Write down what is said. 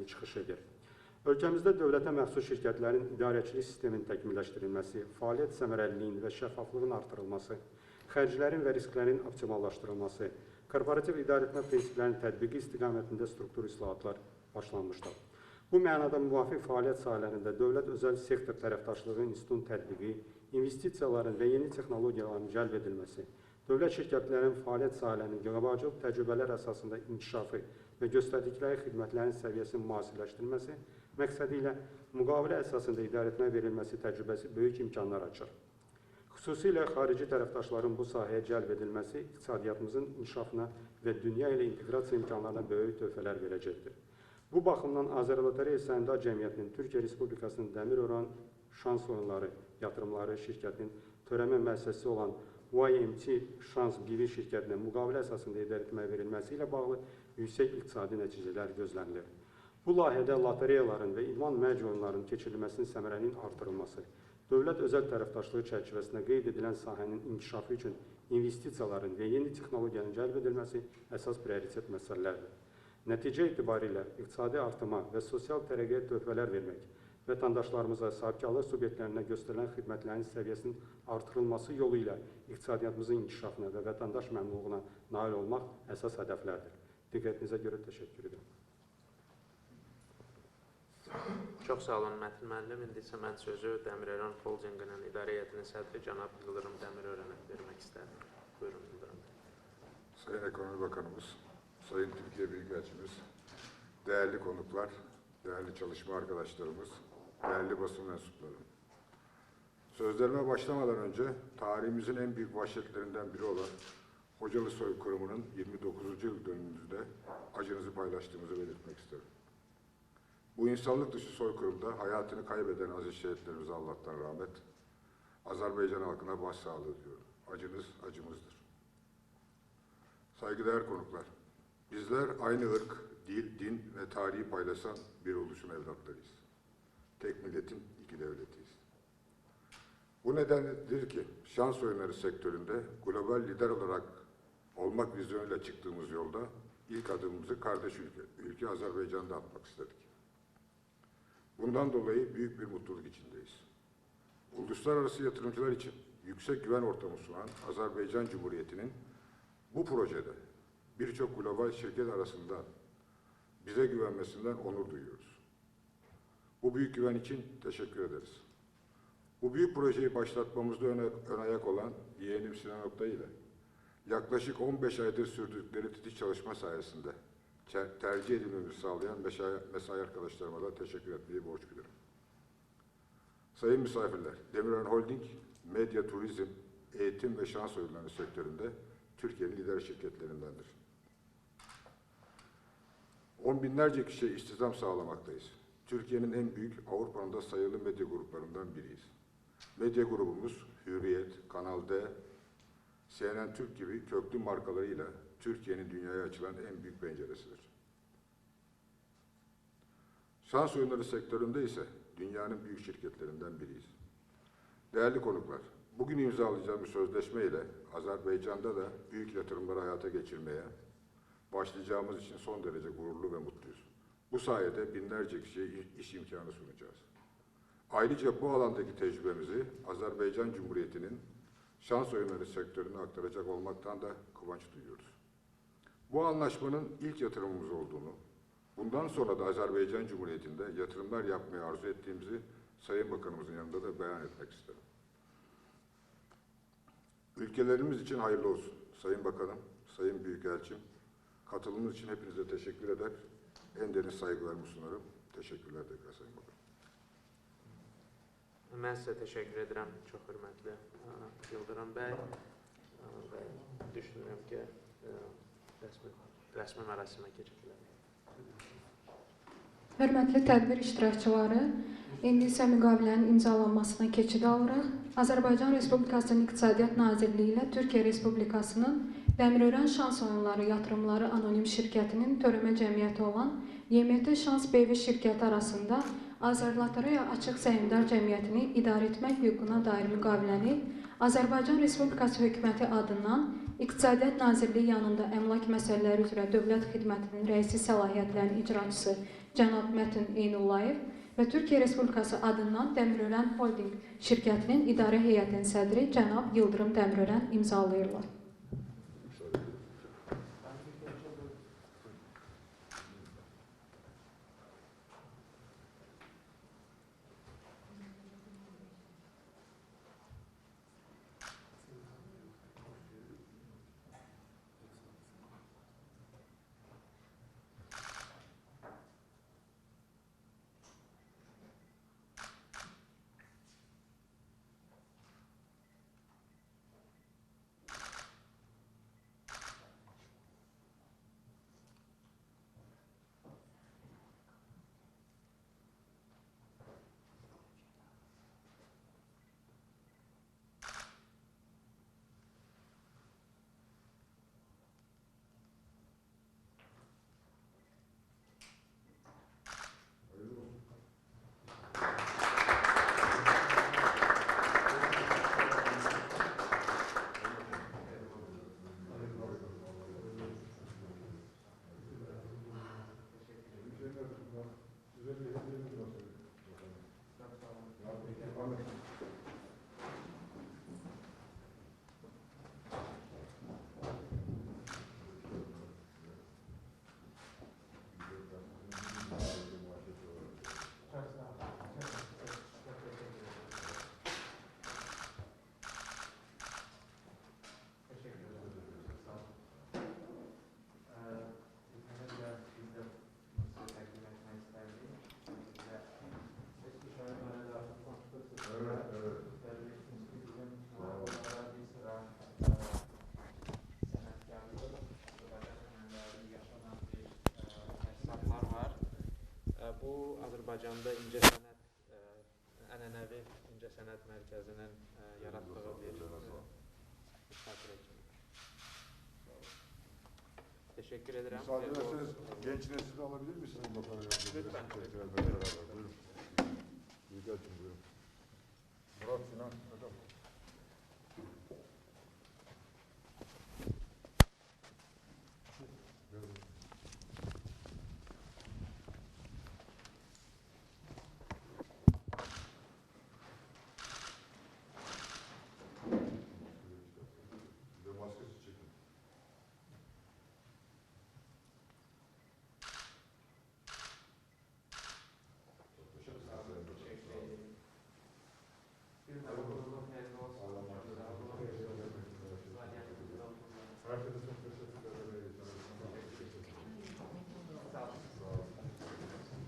kimi çıxış edir. Ölkəmizdə dövlətə məxsus şirkətlərin idarəçilik sisteminin təkmilləşdirilməsi, fəaliyyət səmərəliliyinin və şəffaflığın artırılması, xərclərin və risklərin optimallaşdırılması, korporativ idarəetmə prinsiplərinin tətbiqi istiqamətində struktur islahatlar başlanmışdır. Bu mənada müvafiq fəaliyyət sahələrində dövlət-özəl sektor tərəfdaşlığı institutunun tətbiqi, investisiyaların və yeni texnologiyaların cəlb edilməsi, dövlət şirkətlərinin fəaliyyət sahələrinin qabaqcıl təcrübələr əsasında inkişafı və göstərdikləri xidmətlərin səviyyəsinin müasirləşdirilməsi məqsədi ilə müqavilə əsasında idarəetmə verilməsi təcrübəsi böyük imkanlar açır. Xüsusilə xarici tərəfdaşların bu sahəyə cəlb edilməsi iqtisadiyyatımızın inkişafına və dünya ilə inteqrasiya imkanlarına böyük töhfələr verəcəkdir. Bu baxımdan Azərbaycan Səhmdar Cəmiyyətinin Türkiyə Respublikasının Dəmir Oran Şans Oyunları Yatırımları şirkətinin törəmə müəssisəsi olan YMT Şans BV şirkətinə müqavilə əsasında idarəetmə verilməsi ilə bağlı yüksək iqtisadi nəticələr gözlənilir. Bu layihədə lotereyaların və idman mərc oyunlarının keçirilməsinin səmərəlinin artırılması, dövlət özəl tərəfdaşlığı çərçivəsində qeyd edilən sahənin inkişafı üçün investisiyaların və yeni texnologiyanın cəlb edilməsi əsas prioritet məsələlərdir. Nəticə etibarilə iqtisadi artıma və sosial tərəqqiyə töhfələr vermək, vətəndaşlarımıza, sahibkarlıq subyektlərinə göstərilən xidmətlərin səviyyəsinin artırılması yolu ilə iqtisadiyyatımızın inkişafına və vətəndaş məmnunluğuna nail olmaq əsas hədəflərdir. Diqqətinizə görə təşəkkür edirəm. Çox sağ olun Mətin müəllim. İndi isə mən sözü Dəmirören Holdinginin idarə heyətinin sədri cənab Yıldırım Dəmirörenə vermək istərdim. Buyurun Yıldırım. Sayın Ekonomi Bakanımız, Sayın Türkiye Büyükelçimiz, değerli konuklar, değerli çalışma arkadaşlarımız, değerli basın mensupları. Sözlerime başlamadan önce tarihimizin en büyük vahşetlerinden biri olan Hocalı Soykırımı'nın 29. yıl dönümümüzde acınızı paylaştığımızı belirtmek isterim. Bu insanlık dışı soykırımda hayatını kaybeden aziz şehitlerimize Allah'tan rahmet, Azerbaycan halkına başsağlığı diliyorum. Acınız acımızdır. Saygıdeğer konuklar, bizler aynı ırk, dil, din ve tarihi paylaşan bir oluşun evlatlarıyız. Tek milletin iki devletiyiz. Bu nedenledir ki şans oyunları sektöründe global lider olarak olmak vizyonuyla çıktığımız yolda ilk adımımızı kardeş ülke, ülke Azerbaycan'da atmak istedik. Bundan dolayı büyük bir mutluluk içindeyiz. Uluslararası yatırımcılar için yüksek güven ortamı sunan Azerbaycan Cumhuriyeti'nin bu projede birçok global şirket arasında bize güvenmesinden onur duyuyoruz. Bu büyük güven için teşekkür ederiz. Bu büyük projeyi başlatmamızda ön, ön ayak olan yeğenim Sinan Oktay ile yaklaşık 15 aydır sürdürdükleri titiz çalışma sayesinde tercih edilmemizi sağlayan mesai arkadaşlarıma da teşekkür etmeyi borç bilirim. Sayın misafirler, Demirören Holding, medya, turizm, eğitim ve şans oyunları sektöründe Türkiye'nin lider şirketlerindendir. On binlerce kişiye istihdam sağlamaktayız. Türkiye'nin en büyük Avrupa'nın da sayılı medya gruplarından biriyiz. Medya grubumuz Hürriyet, Kanal D, CNN Türk gibi köklü markalarıyla Türkiye'nin dünyaya açılan en büyük penceresidir. Şans oyunları sektöründe ise dünyanın büyük şirketlerinden biriyiz. Değerli konuklar, bugün imzalayacağımız sözleşme ile Azerbaycan'da da büyük yatırımları hayata geçirmeye başlayacağımız için son derece gururlu ve mutluyuz. Bu sayede binlerce kişiye iş imkanı sunacağız. Ayrıca bu alandaki tecrübemizi Azerbaycan Cumhuriyeti'nin şans oyunları sektörüne aktaracak olmaktan da kıvanç duyuyoruz. Bu anlaşmanın ilk yatırımımız olduğunu, bundan sonra da Azerbaycan Cumhuriyeti'nde yatırımlar yapmayı arzu ettiğimizi Sayın Bakanımızın yanında da beyan etmek isterim. Ülkelerimiz için hayırlı olsun. Sayın Bakanım, Sayın Büyükelçim, katılımınız için hepinize teşekkür eder. En derin saygılarımı sunarım. Teşekkürler tekrar Sayın Bakanım. Mən sizə təşəkkür edirəm, çox hörmətli Yıldırım bəy. Və düşünürəm ki, rəsmi, rəsmi mərasimə keçə bilərik. Hörmətli tədbir iştirakçıları, indi isə müqavilənin imzalanmasına keçid alırıq. Azərbaycan Respublikasının İqtisadiyyat Nazirliyi ilə Türkiyə Respublikasının Dəmirören Şans Oyunları Yatırımları Anonim Şirkətinin törəmə cəmiyyəti olan YMT Şans BV şirkəti arasında Azərlotereya Açıq Səhmdar Cəmiyyətini idarə etmək hüququna dair müqaviləni Azərbaycan Respublikası Hökuməti adından İqtisadiyyat Nazirliyi yanında əmlak məsələləri üzrə Dövlət Xidmətinin rəisi səlahiyyətlərinin icraçısı cənab Mətin Eynullayev və Türkiyə Respublikası adından Dəmirören Holding şirkətinin idarə heyətinin sədri cənab Yıldırım Dəmirören imzalayırlar. Thank you. Bu Azərbaycanda incə sənət e, ənənəvi incə sənət mərkəzinin e, yaratdığı bir e, xatirə kimi. Teşekkür ederim. Müsaade ederseniz genç nesli de alabilir misiniz bakalım? Lütfen.